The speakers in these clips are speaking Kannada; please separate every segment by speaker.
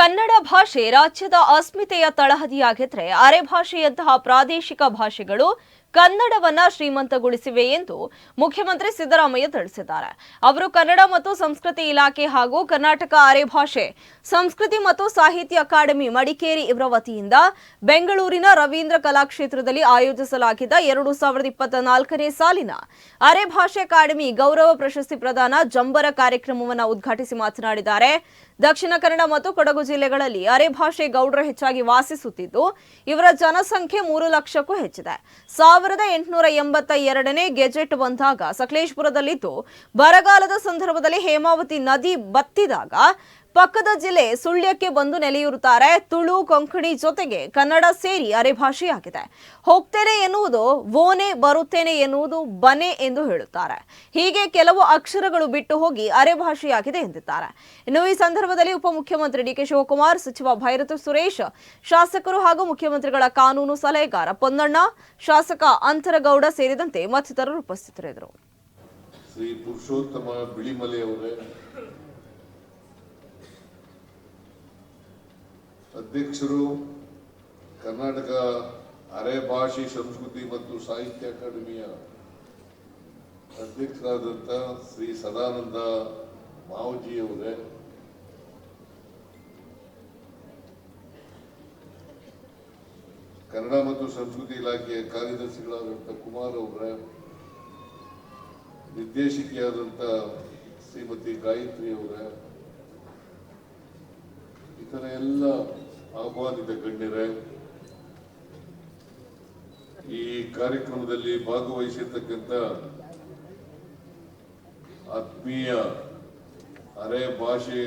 Speaker 1: ಕನ್ನಡ ಭಾಷೆ ರಾಜ್ಯದ ಅಸ್ಮಿತೆಯ ತಳಹದಿಯಾಗಿದ್ರೆ ಅರೆ ಭಾಷೆಯಂತಹ ಪ್ರಾದೇಶಿಕ ಭಾಷೆಗಳು ಕನ್ನಡವನ್ನ ಶ್ರೀಮಂತಗೊಳಿಸಿವೆ ಎಂದು ಮುಖ್ಯಮಂತ್ರಿ ಸಿದ್ದರಾಮಯ್ಯ ತಿಳಿಸಿದ್ದಾರೆ. ಅವರು ಕನ್ನಡ ಮತ್ತು ಸಂಸ್ಕೃತಿ ಇಲಾಖೆ ಹಾಗೂ ಕರ್ನಾಟಕ ಅರೆ ಭಾಷೆ, ಸಂಸ್ಕೃತಿ ಮತ್ತು ಸಾಹಿತ್ಯ ಅಕಾಡೆಮಿ ಮಡಿಕೇರಿ ಇವರ ವತಿಯಿಂದ ಬೆಂಗಳೂರಿನ ರವೀಂದ್ರ ಕಲಾಕ್ಷೇತ್ರದಲ್ಲಿ ಆಯೋಜಿಸಲಾಗಿದ್ದ ಎರಡು ಸಾವಿರದ ಇಪ್ಪತ್ತ ನಾಲ್ಕನೇ ಸಾಲಿನ ಅರೆ ಭಾಷೆ ಅಕಾಡೆಮಿ ಗೌರವ ಪ್ರಶಸ್ತಿ ಪ್ರದಾನ ಜಂಬರ ಕಾರ್ಯಕ್ರಮವನ್ನು ಉದ್ಘಾಟಿಸಿ ಮಾತನಾಡಿದ್ದಾರೆ. ದಕ್ಷಿಣ ಕನ್ನಡ ಮತ್ತು ಕೊಡಗು ಜಿಲ್ಲೆಗಳಲ್ಲಿ ಅರೆ ಭಾಷೆ ಗೌಡ್ರ ಹೆಚ್ಚಾಗಿ ವಾಸಿಸುತ್ತಿದ್ದು, ಇವರ ಜನಸಂಖ್ಯೆ ಮೂರು ಲಕ್ಷಕ್ಕೂ ಹೆಚ್ಚಿದೆ. ಸಾವಿರದ ಎಂಟುನೂರ ಎಂಬತ್ತ ಎರಡನೇ ಗೆಜೆಟ್ ಬಂದಾಗ ಸಕಲೇಶ್ಪುರದಲ್ಲಿದ್ದು, ಬರಗಾಲದ ಸಂದರ್ಭದಲ್ಲಿ ಹೇಮಾವತಿ ನದಿ ಬತ್ತಿದಾಗ ಪಕ್ಕದ ಜಿಲ್ಲೆ ಸುಳ್ಯಕ್ಕೆ ಬಂದು ನೆಲೆಯೂರುತ್ತಾರೆ. ತುಳು, ಕೊಂಕಣಿ ಜೊತೆಗೆ ಕನ್ನಡ ಸೇರಿ ಅರೆ ಭಾಷೆಯಾಗಿದೆ. ಹೋಗ್ತೇನೆ ಎನ್ನುವುದು ಓನೆ ಬರುತ್ತೇನೆ ಎನ್ನುವುದು ಬನೆ ಎಂದು ಹೇಳುತ್ತಾರೆ. ಹೀಗೆ ಕೆಲವು ಅಕ್ಷರಗಳು ಬಿಟ್ಟು ಹೋಗಿ ಅರೆ ಭಾಷೆಯಾಗಿದೆ ಎಂದಿದ್ದಾರೆ. ಇನ್ನು ಈ ಸಂದರ್ಭದಲ್ಲಿ ಉಪಮುಖ್ಯಮಂತ್ರಿ ಡಿಕೆ ಶಿವಕುಮಾರ್, ಸಚಿವ ಭೈರತ ಸುರೇಶ್, ಶಾಸಕರು ಹಾಗೂ ಮುಖ್ಯಮಂತ್ರಿಗಳ ಕಾನೂನು ಸಲಹೆಗಾರ ಪೊನ್ನಣ್ಣ, ಶಾಸಕ ಅಂತರಗೌಡ ಸೇರಿದಂತೆ ಮತ್ತಿತರರು ಉಪಸ್ಥಿತರಿದ್ದರು
Speaker 2: ಶ್ರೀ ಪುರುಷೋತ್ತಮ ಬಿಳಿಮಲೆ ಅವರೇ ಅಧ್ಯಕ್ಷರು, ಕರ್ನಾಟಕ ಅರೆ ಭಾಷೆ, ಸಂಸ್ಕೃತಿ ಮತ್ತು ಸಾಹಿತ್ಯ ಅಕಾಡೆಮಿಯ ಅಧ್ಯಕ್ಷರಾದಂಥ ಶ್ರೀ ಸದಾನಂದ ಮಾವಜಿ ಅವರೇ. ಕನ್ನಡ ಮತ್ತು ಸಂಸ್ಕೃತಿ ಇಲಾಖೆಯ ಕಾರ್ಯದರ್ಶಿಗಳಾದಂಥ ಕುಮಾರ್ ಅವರೇ ನಿರ್ದೇಶಕಿಯಾದಂಥ ಶ್ರೀಮತಿ ಗಾಯತ್ರಿ ಅವರೇ, ಇತರ ಎಲ್ಲ ಆಹ್ವಾನಿತ ಗಣ್ಯರೇ ಈ ಕಾರ್ಯಕ್ರಮದಲ್ಲಿ ಭಾಗವಹಿಸಿರ್ತಕ್ಕಂಥ ಆತ್ಮೀಯ ಅರೆ ಭಾಷೆ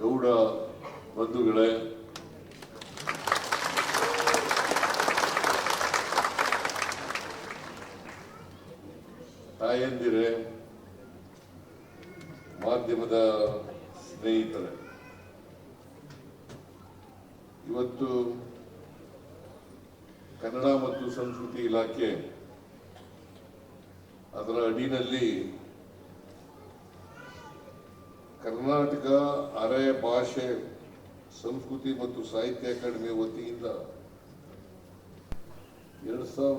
Speaker 2: ಗೌಡ ಬಂಧುಗಳೇ ತಾಯಂದಿರೇ ಮಾಧ್ಯಮದ ಸ್ನೇಹಿತರೆ ಇವತ್ತು ಕನ್ನಡ ಮತ್ತು ಸಂಸ್ಕೃತಿ ಇಲಾಖೆ ಅದರ ಅಡಿನಲ್ಲಿ ಕರ್ನಾಟಕ ಅರೆ ಭಾಷೆ, ಸಂಸ್ಕೃತಿ ಮತ್ತು ಸಾಹಿತ್ಯ ಅಕಾಡೆಮಿ ವತಿಯಿಂದ ಎರಡು ಸಾವಿರದ